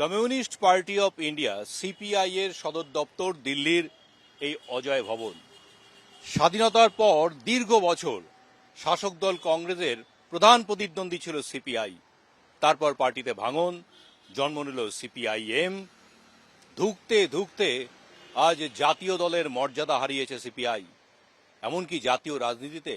Communist Party of India CPI এর সদর দপ্তর দিল্লির এই অজয় ভবন। স্বাধীনতার পর দীর্ঘ বছর শাসক দল কংগ্রেসের প্রধান প্রতিদ্বন্দ্বী ছিল সিপিআই তারপর পার্টিতে ভাঙন, জন্ম নিল সিপিআইএম ধুকতে ধুকতে আজ জাতীয় দলের মর্যাদা হারিয়েছে সিপিআই এমনকি জাতীয় রাজনীতিতে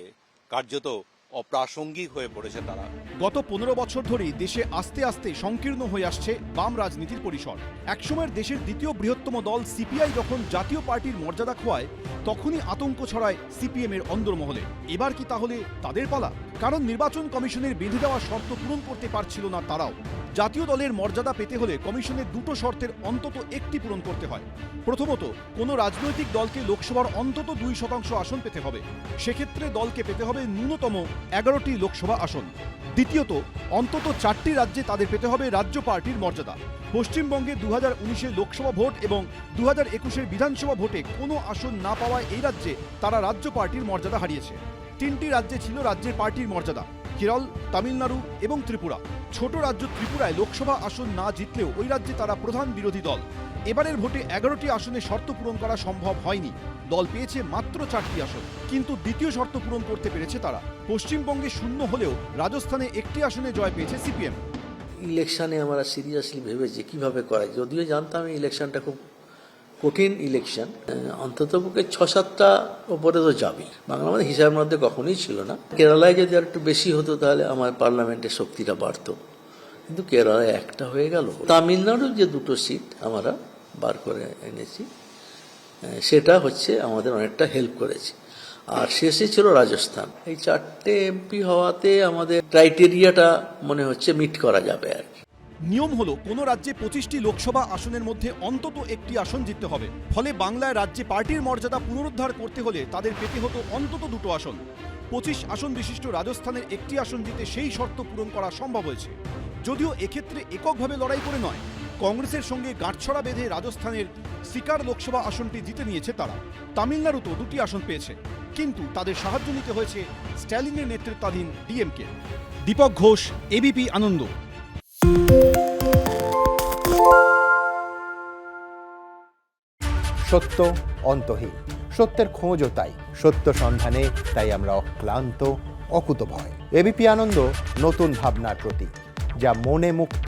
কার্যত অপ্রাসঙ্গিক হয়ে পড়েছে তারা। গত পনেরো বছর ধরেই দেশে আস্তে আস্তে সংকীর্ণ হয়ে আসছে বাম রাজনীতির পরিসর। একসময়ের দেশের দ্বিতীয় বৃহত্তম দল সিপিআই যখন জাতীয় পার্টির মর্যাদা খোয়ায়, তখনই আতঙ্ক ছড়ায় সিপিএম এর অন্দরমহলে। এবার কি তাহলে তাদের পালা? কারণ নির্বাচন কমিশনের বেঁধে দেওয়া শর্ত পূরণ করতে পারছিল না তারাও। জাতীয় দলের মর্যাদা পেতে হলে কমিশনের দুটো শর্তের অন্তত একটি পূরণ করতে হয়। প্রথমত, কোনো রাজনৈতিক দলকে লোকসভার অন্তত দুই শতাংশ আসন পেতে হবে। সেক্ষেত্রে দলকে পেতে হবে ন্যূনতম এগারোটি লোকসভা আসন। দ্বিতীয়ত, অন্তত চারটি রাজ্যে তাদের পেতে হবে রাজ্য পার্টির মর্যাদা। পশ্চিমবঙ্গে দু হাজার লোকসভা ভোট এবং দু হাজার একুশের বিধানসভা ভোটে কোনো আসন না পাওয়ায় এই রাজ্যে তারা রাজ্য পার্টির মর্যাদা হারিয়েছে। তিনটি রাজ্যে ছিল রাজ্যের পার্টির মর্যাদা, কেরল, তামিলনাড়ু এবং ত্রিপুরা। ছোট রাজ্য ত্রিপুরায় লোকসভা আসন না জিতলেও ওই রাজ্যে তারা প্রধান বিরোধী দল। এবারের ভোটে এগারোটি আসনে শর্ত পূরণ করা সম্ভব হয়নি। দল পেয়েছে মাত্র চারটি আসন, কিন্তু দ্বিতীয় শর্ত পূরণ করতে পেরেছে তারা। পশ্চিমবঙ্গে শূন্য হলেও রাজস্থানে একটি আসনে জয় পেয়েছে সিপিএম। ইলেকশানে আমরা সিরিয়াসলি ভেবেছি কীভাবে করা। যদিও জানতাম ইলেকশনটা খুব কঠিন ইলেকশন, অন্তত পক্ষে ছ সাতটা ওপরে তো যাবে বাংলা আমাদের হিসাবের মধ্যে কখনোই ছিল না। কেরালায় যদি আর একটু বেশি হতো তাহলে আমার পার্লামেন্টের শক্তিটা বাড়তো। কিন্তু কেরালায় একটা হয়ে গেল। তামিলনাড়ুর যে দুটো সিট, আমরা বার করে এনেছি। সেটা হচ্ছে আমাদের অনেকটা হেল্প করেছে। আর শেষে ছিল রাজস্থান। এই চারটে এমপি হওয়াতে আমাদের ক্রাইটেরিয়াটা মনে হচ্ছে মিট করা যাবে আর। নিয়ম হলো, কোনো রাজ্যে পঁচিশটি লোকসভা আসনের মধ্যে অন্তত একটি আসন জিততে হবে। ফলে বাংলায় রাজ্যে পার্টির মর্যাদা পুনরুদ্ধার করতে হলে তাদের পেতে হতো অন্তত দুটো আসন। পঁচিশ আসন বিশিষ্ট রাজস্থানের একটি আসন জিতে সেই শর্ত পূরণ করা সম্ভব হয়েছে। যদিও এক্ষেত্রে এককভাবে লড়াই করে নয় কংগ্রেসের সঙ্গে গাঁটছড়া বেঁধে রাজস্থানের সিকার লোকসভা আসনটি জিতে নিয়েছে তারা। তামিলনাড়ুতেও দুটি আসন পেয়েছে, কিন্তু তাদের সাহায্য নিতে হয়েছে স্ট্যালিনের নেতৃত্বাধীন ডিএমকে। দীপক ঘোষ এবিপি আনন্দ। সত্য, অন্তহীন। সত্যের খোঁজও তাই, সত্য সন্ধানে তাই আমরা অক্লান্ত, অকুতভয়। এবিপি আনন্দ, নতুন ভাবনার প্রতীক, যা মনে মুক্ত